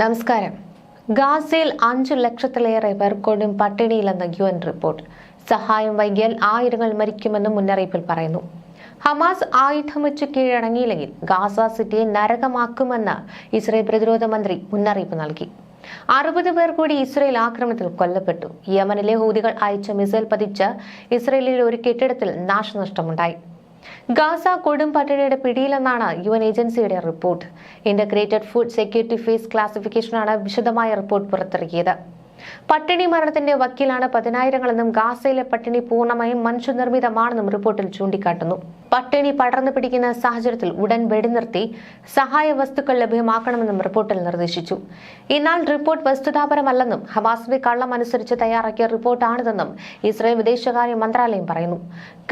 നമസ്കാരം. ഗാസയിൽ അഞ്ചു ലക്ഷത്തിലേറെ പേർ കൊടും പട്ടിണിയിലെന്ന് യു എൻ റിപ്പോർട്ട്. സഹായം വൈകിയാൽ ആയിരങ്ങൾ മരിക്കുമെന്നും മുന്നറിയിപ്പിൽ പറയുന്നു. ഹമാസ് ആയുധം വെച്ച് കീഴടങ്ങിയില്ലെങ്കിൽ ഗാസ സിറ്റിയെ നരകമാക്കുമെന്ന് ഇസ്രയേൽ പ്രതിരോധ മന്ത്രി മുന്നറിയിപ്പ് നൽകി. അറുപത് പേർ കൂടി ഇസ്രയേൽ ആക്രമണത്തിൽ കൊല്ലപ്പെട്ടു. യമനിലെ ഹൂതികൾ അയച്ച മിസൈൽ പതിച്ച് ഇസ്രയേലിലെ ഒരു കെട്ടിടത്തിൽ നാശനഷ്ടമുണ്ടായി. ഗാസ കൊടും പട്ടിണിയുടെ പിടിയിലെന്നാണ് യു എൻ ഏജൻസിയുടെ report. Integrated food security phase ക്ലാസിഫിക്കേഷനാണ് വിശദമായ റിപ്പോർട്ട് പുറത്തിറക്കിയത്. പട്ടിണി മരണത്തിന്റെ വക്കീലാണ് പതിനായിരങ്ങളെന്നും ഗാസയിലെ പട്ടിണി പൂർണമായും മനുഷ്യനിർമ്മിതമാണെന്നും റിപ്പോർട്ടിൽ ചൂണ്ടിക്കാട്ടുന്നു. പട്ടിണി പടർന്നു പിടിക്കുന്ന സാഹചര്യത്തിൽ ഉടൻ വെടിനിർത്തി സഹായ വസ്തുക്കൾ ലഭ്യമാക്കണമെന്നും റിപ്പോർട്ടിൽ നിർദ്ദേശിച്ചു. എന്നാൽ റിപ്പോർട്ട് വസ്തുതാപരമല്ലെന്നും ഹവാസ്ബി കള്ളം അനുസരിച്ച് തയ്യാറാക്കിയ റിപ്പോർട്ടാണിതെന്നും ഇസ്രായേൽ വിദേശകാര്യ മന്ത്രാലയം പറയുന്നു.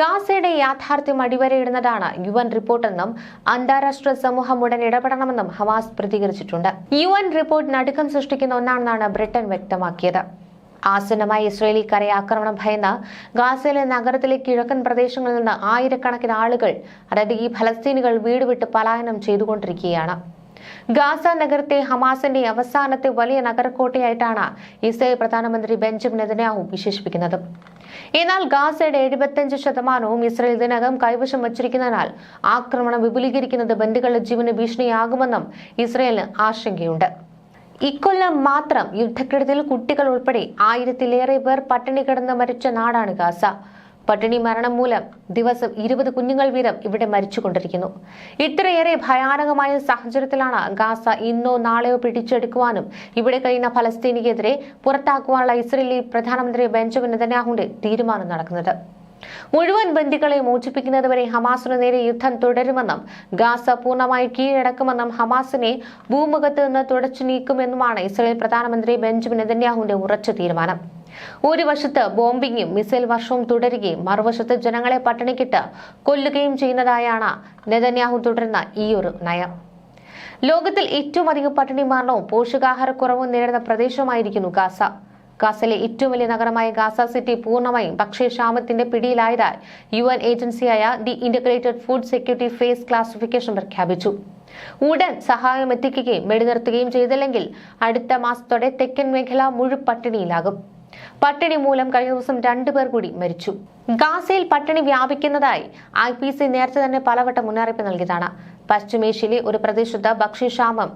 ഗാസയുടെ യാഥാർത്ഥ്യം അടിവരയിടുന്നതാണ് യു എൻ റിപ്പോർട്ടെന്നും അന്താരാഷ്ട്ര സമൂഹം ഉടൻ ഇടപെടണമെന്നും ഹവാസ് പ്രതികരിച്ചിട്ടുണ്ട്. യു എൻ റിപ്പോർട്ട് നടുക്കം സൃഷ്ടിക്കുന്ന ഒന്നാണെന്നാണ് ബ്രിട്ടൻ വ്യക്തമാക്കിയത്. ആസന്നമായ ഇസ്രയേലി കരയാക്രമണം ഭയന്ന ഗാസയിലെ നഗരത്തിലെ കിഴക്കൻ പ്രദേശങ്ങളിൽ നിന്ന് ആയിരക്കണക്കിന് ആളുകൾ അതായത് ഈ ഫലസ്തീനുകൾ വീട് വിട്ട് പലായനം ചെയ്തുകൊണ്ടിരിക്കുകയാണ്. ഗാസ നഗരത്തെ ഹമാസിന്റെ അവസാനത്തെ വലിയ നഗരക്കോട്ടയായിട്ടാണ് ഇസ്രായേൽ പ്രധാനമന്ത്രി ബെഞ്ചമിൻ നെതന്യാഹു വിശേഷിപ്പിക്കുന്നത്. എന്നാൽ ഗാസയുടെ എഴുപത്തിയഞ്ച് ശതമാനവും ഇസ്രയേൽ ഇതിനകം കൈവശം വച്ചിരിക്കുന്നതിനാൽ ആക്രമണം വിപുലീകരിക്കുന്നത് ബന്ധുക്കളുടെ ജീവന് ഭീഷണിയാകുമെന്നും ഇസ്രയേലിന് ആശങ്കയുണ്ട്. ഇക്കൊല്ലം മാത്രം യുദ്ധക്കെടുതിയിൽ കുട്ടികൾ ഉൾപ്പെടെ ആയിരത്തിലേറെ പേർ പട്ടിണി കിടന്ന് മരിച്ച നാടാണ് ഗാസ. പട്ടിണി മരണം മൂലം ദിവസം ഇരുപത് കുഞ്ഞുങ്ങൾ വീതം ഇവിടെ മരിച്ചുകൊണ്ടിരിക്കുന്നു. ഇത്രയേറെ ഭയാനകമായ സാഹചര്യത്തിലാണ് ഗാസ ഇന്നോ നാളെയോ പിടിച്ചെടുക്കുവാനും ഇവിടെ കഴിയുന്ന ഫലസ്തീനിക്കെതിരെ പുറത്താക്കുവാനുള്ള ഇസ്രയേലി പ്രധാനമന്ത്രി ബെഞ്ചമിൻ നെതന്യാഹുവിന്റെ തീരുമാനം നടക്കുന്നത്. മുഴുവൻ ബന്ദികളെ മോചിപ്പിക്കുന്നതുവരെ ഹമാസിനു നേരെ യുദ്ധം തുടരുമെന്നും ഗാസ പൂർണമായി കീഴടക്കുമെന്നും ഹമാസിനെ ഭൂമുഖത്ത് നിന്ന് തുടച്ചു നീക്കുമെന്നുമാണ് ഇസ്രായേൽ പ്രധാനമന്ത്രി ബെഞ്ചമിൻ നെതന്യാഹുവിന്റെ ഉറച്ച തീരുമാനം. ഒരു വശത്ത് ബോംബിങ്ങും മിസൈൽ വർഷവും തുടരുകയും മറുവശത്ത് ജനങ്ങളെ പട്ടിണിക്കിട്ട് കൊല്ലുകയും ചെയ്യുന്നതായാണ് നെതന്യാഹു തുടരുന്ന ഈ ഒരു നയം. ലോകത്തിൽ ഏറ്റവും അധികം പട്ടിണി മരണവും പോഷകാഹാരക്കുറവും നേരിടുന്ന പ്രദേശമായിരിക്കുന്നു ഗാസ. ഗാസയിലെ ഏറ്റവും വലിയ നഗരമായ ഗാസ സിറ്റി പൂർണമായും ഭക്ഷ്യക്ഷാമത്തിന്റെ പിടിയിലായതായി യു എൻ ഏജൻസിയായ the integrated food security phase classification പ്രഖ്യാപിച്ചു. ഉടൻ സഹായം എത്തിക്കുകയും വെടിനിർത്തുകയും ചെയ്തില്ലെങ്കിൽ അടുത്ത മാസത്തോടെ തെക്കൻ മേഖല മുഴുവൻ പട്ടിണിയിലാകും. പട്ടിണി മൂലം കഴിഞ്ഞ ദിവസം രണ്ടുപേർ കൂടി മരിച്ചു. ഗാസയിൽ പട്ടിണി വ്യാപിക്കുന്നതായി ഐ പി സി നേരത്തെ തന്നെ പലവട്ടം മുന്നറിയിപ്പ് നൽകിയതാണ്. പശ്ചിമേഷ്യയിലെ ഒരു പ്രദേശത്ത് ഭക്ഷ്യക്ഷാമം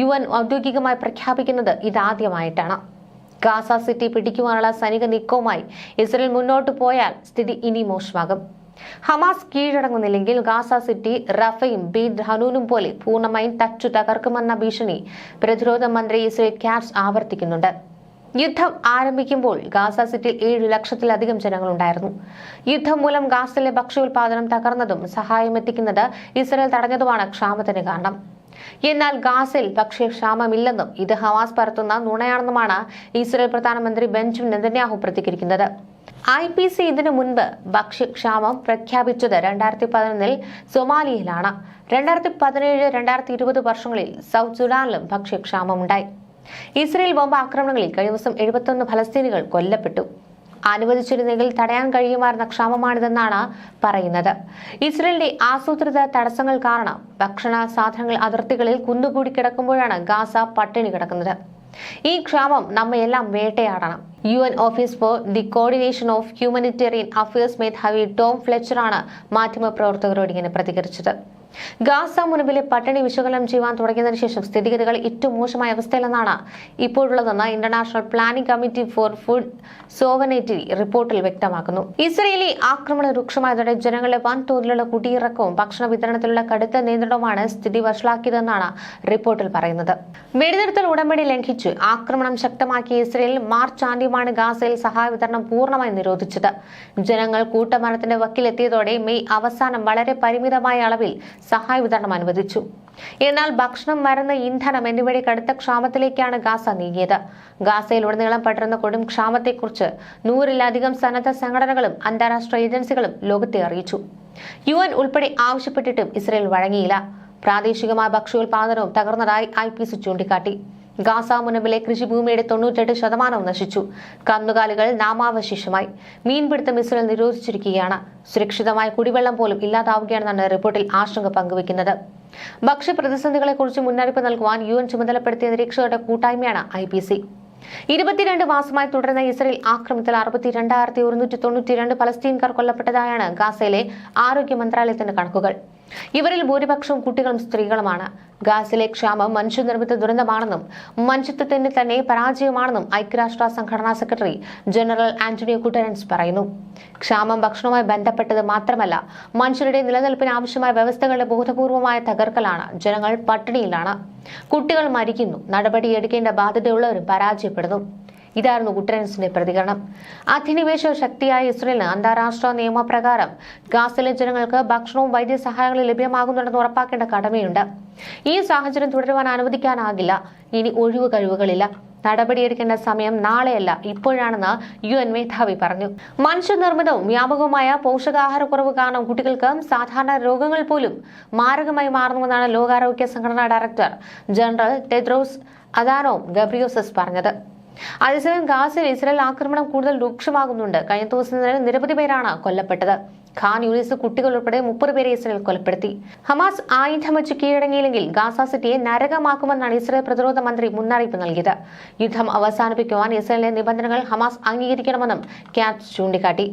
യു എൻ ഔദ്യോഗികമായി പ്രഖ്യാപിക്കുന്നത് ഇതാദ്യമായിട്ടാണ്. ഗാസ സിറ്റി പിടിക്കുവാനുള്ള സൈനിക നീക്കവുമായി ഇസ്രയേൽ മുന്നോട്ട് പോയാൽ സ്ഥിതി ഇനി മോശമാകും. ഹമാസ് കീഴടങ്ങുന്നില്ലെങ്കിൽ ഗാസ സിറ്റി റഫയും ബി ഹനൂനും പോലെ പൂർണമായും തച്ചു തകർക്കുമെന്ന ഭീഷണി പ്രതിരോധ മന്ത്രി ഇസ്രയേൽ ക്യാറ്റ്സ് ആവർത്തിക്കുന്നുണ്ട്. യുദ്ധം ആരംഭിക്കുമ്പോൾ ഗാസ സിറ്റിയിൽ ഏഴ് ലക്ഷത്തിലധികം ജനങ്ങളുണ്ടായിരുന്നു യുദ്ധം മൂലം ഗാസയിലെ ഭക്ഷ്യോൽപാദനം തകർന്നതും സഹായം എത്തിക്കുന്നത് ഇസ്രയേൽ തടഞ്ഞതുമാണ് ക്ഷാമത്തിന് കാരണം. എന്നാൽ ഗാസിൽ ഗാസയിൽ ഭക്ഷ്യക്ഷാമമില്ലെന്നും ഇത് ഹവാസ് പരത്തുന്ന നുണയാണെന്നുമാണ് ഇസ്രയേൽ പ്രധാനമന്ത്രി ബെഞ്ചമിൻ നെതന്യാഹു പ്രതികരിക്കുന്നത്. ഐ പി സി ഇതിനു മുൻപ് ഭക്ഷ്യക്ഷാമം പ്രഖ്യാപിച്ചത് രണ്ടായിരത്തി പതിനൊന്നിൽ സൊമാലിയയിലാണ്. രണ്ടായിരത്തി പതിനേഴ് രണ്ടായിരത്തി ഇരുപത് വർഷങ്ങളിൽ സൗത്ത് സുഡാനിലും ഭക്ഷ്യക്ഷാമമുണ്ടായി ഇസ്രയേൽ ബോംബ് ആക്രമണങ്ങളിൽ കഴിഞ്ഞ ദിവസം എഴുപത്തൊന്ന് ഫലസ്തീനികൾ കൊല്ലപ്പെട്ടു. അനുവദിച്ചിരുന്നെങ്കിൽ തടയാൻ കഴിയുമായിരുന്ന ക്ഷാമമാണിതെന്നാണ് പറയുന്നത്. ഇസ്രയേലിന്റെ ആസൂത്രിത തടസ്സങ്ങൾ കാരണം ഭക്ഷണ സാധനങ്ങൾ അതിർത്തികളിൽ കുന്നുകൂടി കിടക്കുമ്പോഴാണ് ഗാസ പട്ടിണി കിടക്കുന്നത്. ഈ ക്ഷാമം നമ്മയെല്ലാം വേട്ടയാടണം. U N office for the coordination of humanitarian affairs മേധാവി ടോം ഫ്ലെച്ചറാണ് മാധ്യമപ്രവർത്തകരോട് ഇങ്ങനെ പ്രതികരിച്ചത്. ഗാസ മുനുവിലെ പട്ടിണി വിശകലനം ചെയ്യുവാൻ തുടങ്ങിയതിനു ശേഷം സ്ഥിതിഗതികൾ ഏറ്റവും മോശമായ അവസ്ഥയിലെന്നാണ് ഇപ്പോഴുള്ളതെന്ന് international planning committee for food sovereignty റിപ്പോർട്ടിൽ വ്യക്തമാക്കുന്നു. ഇസ്രയേലി ആക്രമണം രൂക്ഷമായതോടെ ജനങ്ങളുടെ വൻതോതിലുള്ള കുടിയിറക്കവും ഭക്ഷണ വിതരണത്തിലുള്ള കടുത്ത നിയന്ത്രണവുമാണ് സ്ഥിതി വഷളാക്കിയതെന്നാണ് റിപ്പോർട്ടിൽ പറയുന്നത്. വെടിനിർത്തൽ ഉടമ്പടി ലംഘിച്ച് ആക്രമണം ശക്തമാക്കിയ ഇസ്രയേൽ മാർച്ച് ആദ്യമാണ് ഗാസയിൽ സഹായ വിതരണം പൂർണമായി നിരോധിച്ചത്. ജനങ്ങൾ കൂട്ടമരണത്തിന്റെ വക്കിലെത്തിയതോടെ മെയ് അവസാനം വളരെ പരിമിതമായ അളവിൽ സഹായ വിതരണം അനുവദിച്ചു എന്നാൽ ഭക്ഷണം മരുന്ന് ഇന്ധനം എന്നിവയുടെ കടുത്ത ക്ഷാമത്തിലേക്കാണ് ഗാസ നീങ്ങിയത്. ഗാസയിൽ ഗാസയിലുടനീളം പടരുന്ന കൊടും ക്ഷാമത്തെക്കുറിച്ച് നൂറിലധികം സന്നദ്ധ സംഘടനകളും അന്താരാഷ്ട്ര ഏജൻസികളും ലോകത്തെ അറിയിച്ചു. യു എൻ ഉൾപ്പെടെ ആവശ്യപ്പെട്ടിട്ടും ഇസ്രയേൽ വഴങ്ങിയില്ല. പ്രാദേശികമായ ഭക്ഷ്യോൽപാദനവും തകർന്നതായി ഐ പി സി ചൂണ്ടിക്കാട്ടി. ഗാസ മുനമ്പിലെ കൃഷിഭൂമിയുടെ തൊണ്ണൂറ്റെട്ട് ശതമാനവും നശിച്ചു. കന്നുകാലികൾ നാമാവശേഷമായി. മീൻപിടുത്തം ഇസ്രയേൽ നിരോധിച്ചിരിക്കുകയാണ്. സുരക്ഷിതമായ കുടിവെള്ളം പോലും ഇല്ലാതാവുകയാണെന്നാണ് റിപ്പോർട്ടിൽ ആശങ്ക പങ്കുവയ്ക്കുന്നത്. ഭക്ഷ്യപ്രതിസന്ധികളെക്കുറിച്ച് മുന്നറിയിപ്പ് നൽകുവാൻ യു എൻ ചുമതലപ്പെടുത്തിയ നിരീക്ഷകരുടെ കൂട്ടായ്മയാണ് ഐ പി സി. ഇരുപത്തിരണ്ട് മാസമായി തുടരുന്ന ഇസ്രയേൽ ആക്രമണത്തിൽ അറുപത്തിരണ്ടായിരത്തി ഒരുന്നൂറ്റി തൊണ്ണൂറ്റിരണ്ട് പലസ്തീൻകാർ കൊല്ലപ്പെട്ടതായാണ് ഗാസയിലെ ആരോഗ്യ മന്ത്രാലയത്തിന്റെ കണക്കുകൾ. ഇവരിൽ ഭൂരിപക്ഷവും കുട്ടികളും സ്ത്രീകളുമാണ്. ഗാസിലെ ക്ഷാമം മനുഷ്യനിർമ്മിത ദുരന്തമാണെന്നും മനുഷ്യത്വത്തിന് തന്നെ പരാജയമാണെന്നും ഐക്യരാഷ്ട്ര സംഘടനാ സെക്രട്ടറി ജനറൽ ആന്റണിയോ കുട്ടരൻസ് പറയുന്നു. ക്ഷാമം ഭക്ഷണവുമായി ബന്ധപ്പെട്ടത് മാത്രമല്ല മനുഷ്യരുടെ നിലനിൽപ്പിന് ആവശ്യമായ വ്യവസ്ഥകളുടെ ബോധപൂർവമായ തകർക്കലാണ് ജനങ്ങൾ പട്ടിണിയിലാണ്. കുട്ടികൾ മരിക്കുന്നു നടപടിയെടുക്കേണ്ട ബാധ്യതയുള്ളവരും പരാജയപ്പെടുന്നു. ഇതായിരുന്നു ഗുട്ടറൻസിന്റെ പ്രതികരണം. അധിനിവേശ ശക്തിയായ ഇസ്രയേലിന് അന്താരാഷ്ട്ര നിയമപ്രകാരം ഗാസിലെ ജനങ്ങൾക്ക് ഭക്ഷണവും വൈദ്യസഹായങ്ങളും ലഭ്യമാകുന്നുണ്ടെന്ന് ഉറപ്പാക്കേണ്ട കടമയുണ്ട്. ഈ സാഹചര്യം തുടരുവാൻ അനുവദിക്കാനാകില്ല. ഇനി ഒഴിവ് കഴിവുകളില്ല. നടപടിയെടുക്കേണ്ട സമയം നാളെയല്ല. ഇപ്പോഴാണെന്ന് യു എൻ മേധാവി പറഞ്ഞു. മനുഷ്യനിർമ്മിതവും വ്യാപകവുമായ പോഷകാഹാരക്കുറവ് കാരണം കുട്ടികൾക്ക് സാധാരണ രോഗങ്ങൾ പോലും മാരകമായി മാറുന്നുവെന്നാണ് ലോകാരോഗ്യ സംഘടനാ director general Tedros Adhanom Ghebreyesus പറഞ്ഞത്. അതേസമയം ഗാസയിൽ ഇസ്രായേൽ ആക്രമണം കൂടുതൽ രൂക്ഷമാകുന്നുണ്ട്. കഴിഞ്ഞ ദിവസം തന്നെ നിരവധി പേരാണ് കൊല്ലപ്പെട്ടത്. ഖാൻ യൂണിസ് കുട്ടികൾ ഉൾപ്പെടെ മുപ്പത് പേരെ ഇസ്രായേൽ കൊലപ്പെടുത്തി. ഹമാസ് ആയുധം വെച്ച് കീഴടങ്ങിയില്ലെങ്കിൽ ഗാസ സിറ്റിയെ നരകമാക്കുമെന്നാണ് ഇസ്രായേൽ പ്രതിരോധ മന്ത്രി മുന്നറിയിപ്പ് നൽകിയത്. യുദ്ധം അവസാനിപ്പിക്കുവാൻ ഇസ്രായേലിന്റെ നിബന്ധനകൾ ഹമാസ് അംഗീകരിക്കണമെന്നും ക്യാപ്സ് ചൂണ്ടിക്കാട്ടി.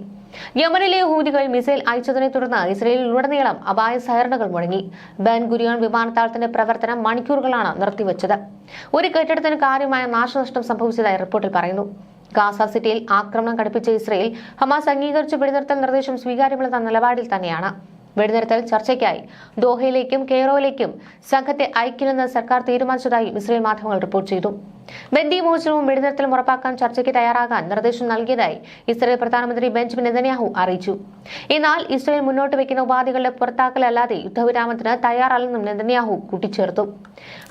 യമനിലെ ഹൂതികൾ മിസൈൽ അയച്ചതിനെ തുടർന്ന് ഇസ്രയേലിലുടനീളം അപായ സൈറണുകൾ മുഴങ്ങി ബാൻഗുരിയോൺ വിമാനത്താവളത്തിന്റെ പ്രവർത്തനം മണിക്കൂറുകളാണ് നിർത്തിവച്ചത്. ഒരു കെട്ടിടത്തിന് കാര്യമായ നാശനഷ്ടം സംഭവിച്ചതായി റിപ്പോർട്ടിൽ പറയുന്നു. ഗാസ സിറ്റിയിൽ ആക്രമണം ഘടിപ്പിച്ച ഇസ്രയേൽ ഹമാസ് അംഗീകരിച്ച വെടിനിർത്തൽ നിർദ്ദേശം സ്വീകാര്യമുള്ള നിലപാടിൽ തന്നെയാണ്. വെടിനിർത്തൽ ചർച്ചയ്ക്കായി ദോഹയിലേക്കും കെയ്റോയിലേക്കും സംഘത്തെ അയക്കില്ലെന്ന് സർക്കാർ തീരുമാനിച്ചതായി ഇസ്രയേൽ മാധ്യമങ്ങൾ റിപ്പോർട്ട് ചെയ്തു. ബന്ദിമോചനവും വെടിനിർത്തലും ഉറപ്പാക്കാൻ ചർച്ചയ്ക്ക് തയ്യാറാകാൻ നിർദ്ദേശം നൽകിയതായി ഇസ്രയേൽ പ്രധാനമന്ത്രി ബെഞ്ചമിൻ നെതന്യാഹു അറിയിച്ചു. എന്നാൽ ഇസ്രയേൽ മുന്നോട്ട് വയ്ക്കുന്ന ഉപാധികളുടെ പുറത്താക്കലല്ലാതെ യുദ്ധവിരാമത്തിന് തയ്യാറല്ലെന്നും നെതന്യാഹു കൂട്ടിച്ചേർത്തു.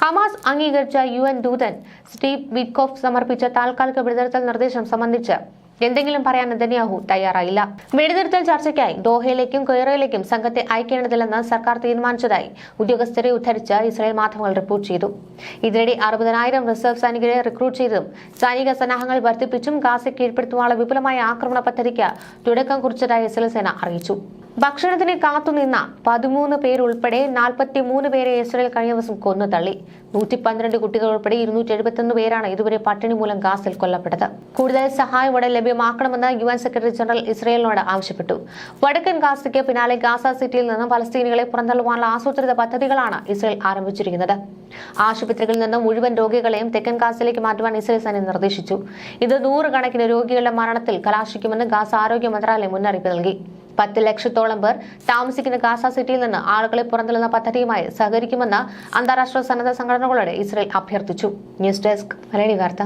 ഹമാസ് അംഗീകരിച്ച യു എൻ ദൂതൻ സ്റ്റീവ് വിക്കോഫ് സമർപ്പിച്ച താൽക്കാലിക വെടിനിർത്തൽ നിർദ്ദേശം സംബന്ധിച്ച് എന്തെങ്കിലും പറയാൻ നെതന്യാഹു തയ്യാറായില്ല. വെടിനിർത്തൽ ചർച്ചയ്ക്കായി ദോഹയിലേക്കും കൊയ്റയിലേക്കും സംഘത്തെ അയക്കേണ്ടതില്ലെന്ന് സർക്കാർ തീരുമാനിച്ചതായി ഉദ്യോഗസ്ഥരെ ഉദ്ധരിച്ച് ഇസ്രായേൽ മാധ്യമങ്ങൾ റിപ്പോർട്ട് ചെയ്തു. ഇതിനിടെ അറുപതിനായിരം റിസർവ് സൈനികരെ റിക്രൂട്ട് ചെയ്തും സൈനിക സന്നാഹങ്ങൾ വർദ്ധിപ്പിച്ചും ഗാസ കീഴ്പ്പെടുത്തുവാനുള്ള വിപുലമായ ആക്രമണ പദ്ധതിക്ക് തുടക്കം കുറിച്ചതായി ഇസ്രായേൽ സേന അറിയിച്ചു. ഭക്ഷണത്തിന് കാത്തുനിന്ന പതിമൂന്ന് പേരുൾപ്പെടെ നാൽപ്പത്തി മൂന്ന് പേരെ ഇസ്രയേൽ കഴിഞ്ഞ ദിവസം കൊന്നു തള്ളി നൂറ്റി പന്ത്രണ്ട് കുട്ടികൾ ഉൾപ്പെടെ ഇരുന്നൂറ്റി എഴുപത്തൊന്ന് പേരാണ് ഇതുവരെ പട്ടിണി മൂലം ഗാസിൽ കൊല്ലപ്പെട്ടത്. കൂടുതൽ സഹായം ഉടൻ ലഭ്യമാക്കണമെന്ന് യു എൻ സെക്രട്ടറി ജനറൽ ഇസ്രയേലിനോട് ആവശ്യപ്പെട്ടു. വടക്കൻ ഗാസയ്ക്ക് പിന്നാലെ ഗാസ സിറ്റിയിൽ നിന്നും പലസ്തീനികളെ പുറന്തള്ളുവാനുള്ള ആസൂത്രിത പദ്ധതികളാണ് ഇസ്രയേൽ ആരംഭിച്ചിരിക്കുന്നത്. ആശുപത്രികളിൽ നിന്നും മുഴുവൻ രോഗികളെയും തെക്കൻ ഗാസയിലേക്ക് മാറ്റുവാൻ ഇസ്രയേൽ സൈന്യം നിർദ്ദേശിച്ചു. ഇത് നൂറുകണക്കിന് രോഗികളുടെ മരണത്തിൽ കലാശിക്കുമെന്ന് ഗാസ ആരോഗ്യ മന്ത്രാലയം മുന്നറിയിപ്പ് നൽകി. പത്ത് ലക്ഷത്തോളം പേർ താമസിക്കുന്ന ഗാസ സിറ്റിയിൽ നിന്ന് ആളുകളെ പുറന്തള്ളുന്ന പദ്ധതിയുമായി സഹകരിക്കുമെന്ന് അന്താരാഷ്ട്ര സന്നദ്ധ സംഘടനകളോട് ഇസ്രയേൽ അഭ്യർത്ഥിച്ചു. ന്യൂസ് ഡെസ്ക് മലയാളി വാർത്ത.